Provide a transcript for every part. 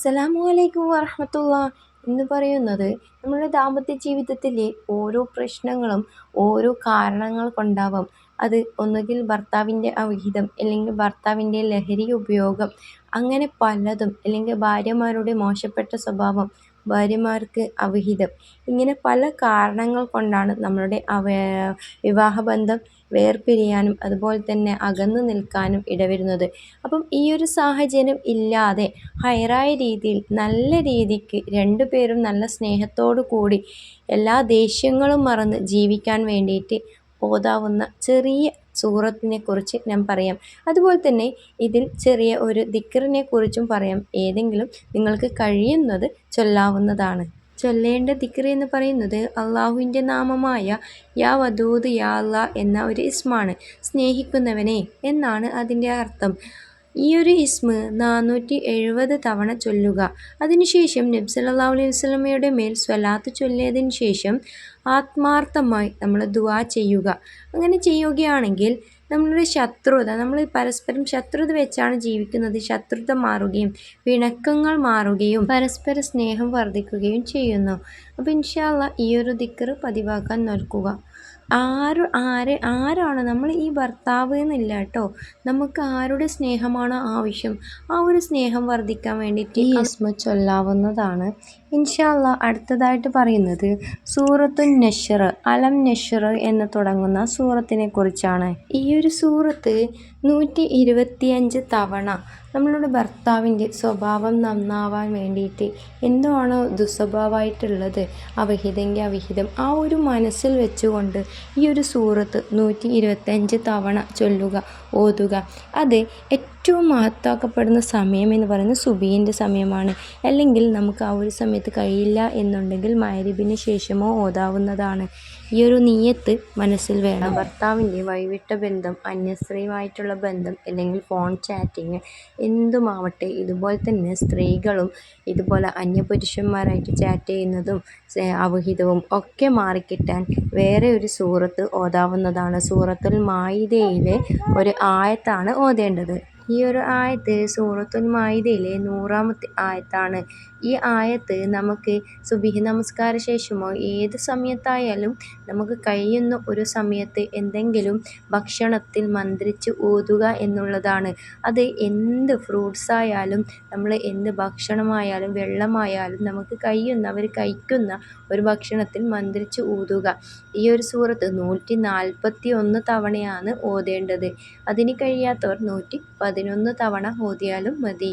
അസ്സലാമു അലൈക്കും വറഹമത്തുള്ള. എന്ന് പറയുന്നത് നമ്മുടെ ദാമ്പത്യ ജീവിതത്തിലെ ഓരോ പ്രശ്നങ്ങളും ഓരോ കാരണങ്ങൾ കൊണ്ടാവാം. അത് ഒന്നുകിൽ ഭർത്താവിന്റെ അവിഹിതം അല്ലെങ്കിൽ ഭർത്താവിന്റെ ലഹരി ഉപയോഗം അങ്ങനെ പലതും അല്ലെങ്കിൽ ഭാര്യമാരുടെ മോശപ്പെട്ട സ്വഭാവം ഭാര്യമാർക്ക് അവിഹിതം. ഇങ്ങനെ പല കാരണങ്ങൾ കൊണ്ടാണ് നമ്മളുടെ വിവാഹബന്ധം വേർപിരിയാനും അതുപോലെ തന്നെ അകന്നു നിൽക്കാനും ഇടവരുന്നത്. അപ്പം ഈ ഒരു സാഹചര്യം ഇല്ലാതെ ഹയറായ രീതിയിൽ നല്ല രീതിക്ക് രണ്ടു പേരും നല്ല സ്നേഹത്തോടു കൂടി എല്ലാ ദേഷ്യങ്ങളും മറന്ന് ജീവിക്കാൻ വേണ്ടിയിട്ട് ഓതാവുന്ന ചെറിയ സൂറത്തിനെ കുറിച്ച് ഞാൻ പറയാം. അതുപോലെ തന്നെ ഇതിൽ ചെറിയ ഒരു ദിക്കറിനെ കുറിച്ചും പറയാം. ഏതെങ്കിലും നിങ്ങൾക്ക് കഴിയുന്നത് ചൊല്ലാവുന്നതാണ്. ചൊല്ലേണ്ട ദിക്ർ എന്ന് പറയുന്നത് അള്ളാഹുവിന്റെ നാമമായ യാ വദൂദ് യാ അല്ലാ എന്ന ഒരു ഇസ്മാണ്. സ്നേഹിക്കുന്നവനെ എന്നാണ് അതിന്റെ അർത്ഥം. ഈ ഒരു ഇസ്മ നാനൂറ്റി എഴുപത് തവണ ചൊല്ലുക. അതിനുശേഷം നബി സല്ലല്ലാഹു അലൈഹി വസല്ലമയുടെ മേൽ സ്വലാത്ത് ചൊല്ലിയതിന് ശേഷം ആത്മാർത്ഥമായി നമ്മൾ ദുവാ ചെയ്യുക. അങ്ങനെ ചെയ്യുകയാണെങ്കിൽ നമ്മളുടെ ശത്രുത നമ്മൾ പരസ്പരം ശത്രുത വെച്ചാണ് ജീവിക്കുന്നത്. ശത്രുത മാറുകയും പിണക്കങ്ങൾ മാറുകയും പരസ്പര സ്നേഹം വർദ്ധിക്കുകയും ചെയ്യുന്നു. അപ്പോൾ ഇൻഷാല്ല ഈ ഒരു ദിക്കർ പതിവാക്കാൻ നോക്കുക ആര് ആരെ ആരാണ്? നമ്മൾ ഈ ഭർത്താവ് എന്നില്ല കേട്ടോ. നമുക്ക് ആരുടെ സ്നേഹമാണ് ആവശ്യം? ആ ഒരു സ്നേഹം വർദ്ധിക്കാൻ വേണ്ടിയിട്ട് ഈ ഇസ്മ ചൊല്ലാവുന്നതാണ്. ഇൻഷാല്ല അടുത്തതായിട്ട് പറയുന്നത് സൂറത്തു നഷർ അലം നഷർ എന്ന് തുടങ്ങുന്ന സൂറത്തിനെ കുറിച്ചാണ്. ഈ ഒരു സൂറത്ത് നൂറ്റി ഇരുപത്തിയഞ്ച് തവണ നമ്മളുടെ ഭർത്താവിന്റെ സ്വഭാവം നന്നാവാൻ വേണ്ടിയിട്ട് എന്താണോ ദുസ്വഭാവമായിട്ടുള്ളത്? അവഹിതെങ്കിൽ അവഹിതം. ആ ഒരു മനസ്സിൽ വെച്ചുകൊണ്ട് ഈ ഒരു സൂറത്ത് നൂറ്റി ഇരുപത്തഞ്ച് തവണ ചൊല്ലുക ഓതുക. അത് ഏറ്റവും മഹത്വാക്കപ്പെടുന്ന സമയം എന്ന് പറയുന്നത് സുബീന്റെ സമയമാണ്. അല്ലെങ്കിൽ നമുക്ക് ആ ഒരു സമയത്ത് കഴിയില്ല എന്നുണ്ടെങ്കിൽ മയരിബിന് ശേഷമോ ഓതാവുന്നതാണ്. ഈ ഒരു നീയത്ത് മനസ്സിൽ വേണം. ഭർത്താവിന്റെ വൈവിട്ട ബന്ധം അന്യസ്ത്രീയുമായിട്ടുള്ള ബന്ധം അല്ലെങ്കിൽ ഫോൺ ചാറ്റിങ് എന്തുമാവട്ടെ ഇതുപോലെ തന്നെ സ്ത്രീകളും ഇതുപോലെ അന്യപുരുഷന്മാരായിട്ട് ചാറ്റ് ചെയ്യുന്നതും അവഹിതവും ഒക്കെ മാറിക്കിട്ടാൻ വേറെ ഒരു സൂറത്ത് ഓതാവുന്നതാണ്. സൂറത്തുൽ മായിദയിലെ ഒരു ആയത്താണ് ഓതേണ്ടത്. ഈ ഒരു ആയത്ത് സൂറത്തുൽ മായിദയിലെ നൂറാമത്തെ ആയത്താണ്. ഈ ആയത്ത് നമുക്ക് സുബിഹി നമസ്കാര ശേഷമോ ഏത് സമയത്തായാലും നമുക്ക് കഴിയുന്ന ഒരു സമയത്ത് എന്തെങ്കിലും ഭക്ഷണത്തിൽ മന്ത്രിച്ച് ഊതുക എന്നുള്ളതാണ്. അത് എന്ത് ഫ്രൂട്ട്സ് ആയാലും നമ്മൾ എന്ത് ഭക്ഷണമായാലും വെള്ളമായാലും നമുക്ക് കഴിയുന്ന അവർ കഴിക്കുന്ന ഒരു ഭക്ഷണത്തിൽ മന്ത്രിച്ച് ഊതുക. ഈ ഒരു സൂറത്ത് നൂറ്റി നാൽപ്പത്തി ഒന്ന് തവണയാണ് ഓതേണ്ടത്. അതിന് കഴിയാത്തവർ നൂറ്റി പതിനൊന്ന് തവണ ഓതിയാലും മതി.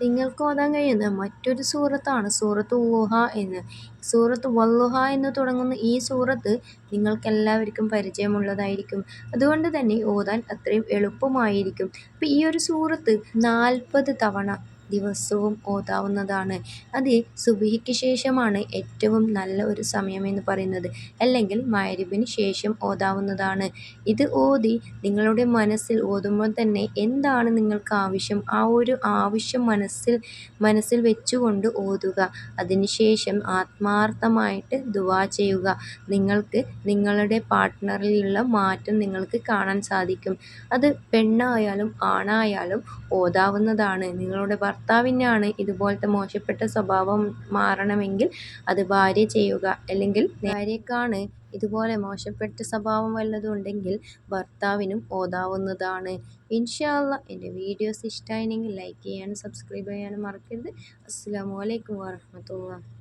നിങ്ങൾക്ക് ഓതാൻ കഴിയുന്ന മറ്റൊരു സൂറത്താണ് സൂറത്ത് ഊഹ എന്ന്. സൂറത്ത് വല്ലുഹ എന്ന് തുടങ്ങുന്ന ഈ സൂറത്ത് നിങ്ങൾക്കെല്ലാവർക്കും പരിചയമുള്ളതായിരിക്കും. അതുകൊണ്ട് തന്നെ ഓതാൻ അത്രയും എളുപ്പമായിരിക്കും. അപ്പോൾ ഈ ഒരു സൂറത്ത് നാൽപ്പത് തവണ ദിവസവും ഓതാവുന്നതാണ്. അത് സുബഹിക്ക് ശേഷമാണ് ഏറ്റവും നല്ല ഒരു സമയമെന്ന് പറയുന്നത്. അല്ലെങ്കിൽ മയരുവിന് ശേഷം ഓതാവുന്നതാണ്. ഇത് ഓതി നിങ്ങളുടെ മനസ്സിൽ ഓതുമ്പോൾ തന്നെ എന്താണ് നിങ്ങൾക്ക് ആവശ്യം? ആ ഒരു ആവശ്യം മനസ്സിൽ മനസ്സിൽ വെച്ചുകൊണ്ട് ഓതുക. അതിനുശേഷം ആത്മാർത്ഥമായിട്ട് ദുവാ ചെയ്യുക. നിങ്ങൾക്ക് നിങ്ങളുടെ പാർട്ട്ണറിലുള്ള മാറ്റം നിങ്ങൾക്ക് കാണാൻ സാധിക്കും. അത് പെണ്ണായാലും ആണായാലും ഓതാവുന്നതാണ്. നിങ്ങളുടെ ഭർത്താവിനാണ് ഇതുപോലത്തെ മോശപ്പെട്ട സ്വഭാവം മാറണമെങ്കിൽ അത് ഭാര്യ ചെയ്യുക. അല്ലെങ്കിൽ ഭാര്യക്കാണ് ഇതുപോലെ മോശപ്പെട്ട സ്വഭാവം വല്ലതും ഉണ്ടെങ്കിൽ ഭർത്താവിനും ഓതാവുന്നതാണ്. ഇൻഷാല്ല എന്റെ വീഡിയോസ് ഇഷ്ടമായിരുന്നെങ്കിൽ ലൈക്ക് ചെയ്യാനും സബ്സ്ക്രൈബ് ചെയ്യാനും മറക്കരുത്. അസ്സാം വലൈക്കും വറഹ്മത്തുള്ളാഹി